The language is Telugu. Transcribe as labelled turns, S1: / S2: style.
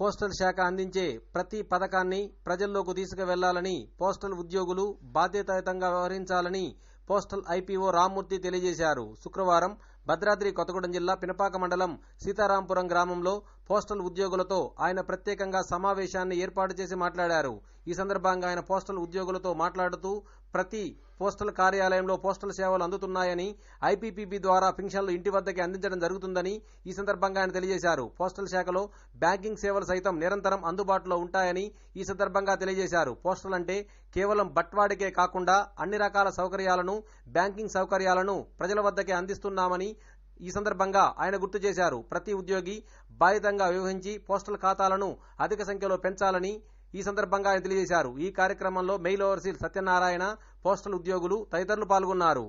S1: పోస్టల్ శాఖ అందించే ప్రతి పథకాన్ని ప్రజల్లోకి తీసుకువెళ్ళాలని పోస్టల్ ఉద్యోగులు బాధ్యతాయుతంగా వ్యవహరించాలని పోస్టల్ ఐపీఓ రామ్మూర్తి తెలియజేశారు. శుక్రవారం భద్రాద్రి కొత్తగూడెం జిల్లా పినపాక మండలం సీతారాంపురం గ్రామంలో పోస్టల్ ఉద్యోగులతో ఆయన ప్రత్యేకంగా సమావేశాన్ని ఏర్పాటు చేసి మాట్లాడారు. ఈ సందర్భంగా ఆయన పోస్టల్ ఉద్యోగులతో మాట్లాడుతూ ప్రతి పోస్టల్ కార్యాలయంలో పోస్టల్ సేవలు అందుతున్నాయని ఐపీపీబీ ద్వారా పింఛన్లు ఇంటి వద్దకే అందించడం జరుగుతుందని ఈ సందర్భంగా ఆయన తెలియజేశారు. పోస్టల్ శాఖలో బ్యాంకింగ్ సేవలు సైతం నిరంతరం అందుబాటులో ఉంటాయని ఈ సందర్భంగా తెలియజేశారు. పోస్టల్ అంటే కేవలం బట్వాడికే కాకుండా అన్ని రకాల సౌకర్యాలను బ్యాంకింగ్ సౌకర్యాలను ప్రజల వద్దకే అందిస్తున్నామని ఈ సందర్భంగా ఆయన గుర్తు చేశారు. ప్రతి ఉద్యోగి బాధితంగా వ్యవహరించి పోస్టల్ ఖాతాలను అధిక సంఖ్యలో పెంచాలని ఈ సందర్భంగా ఆయన తెలియజేశారు. ఈ కార్యక్రమంలో మెయిల్ ఓవర్సీల్ సత్యనారాయణ పోస్టల్ ఉద్యోగులు తదితరులు పాల్గొన్నారు.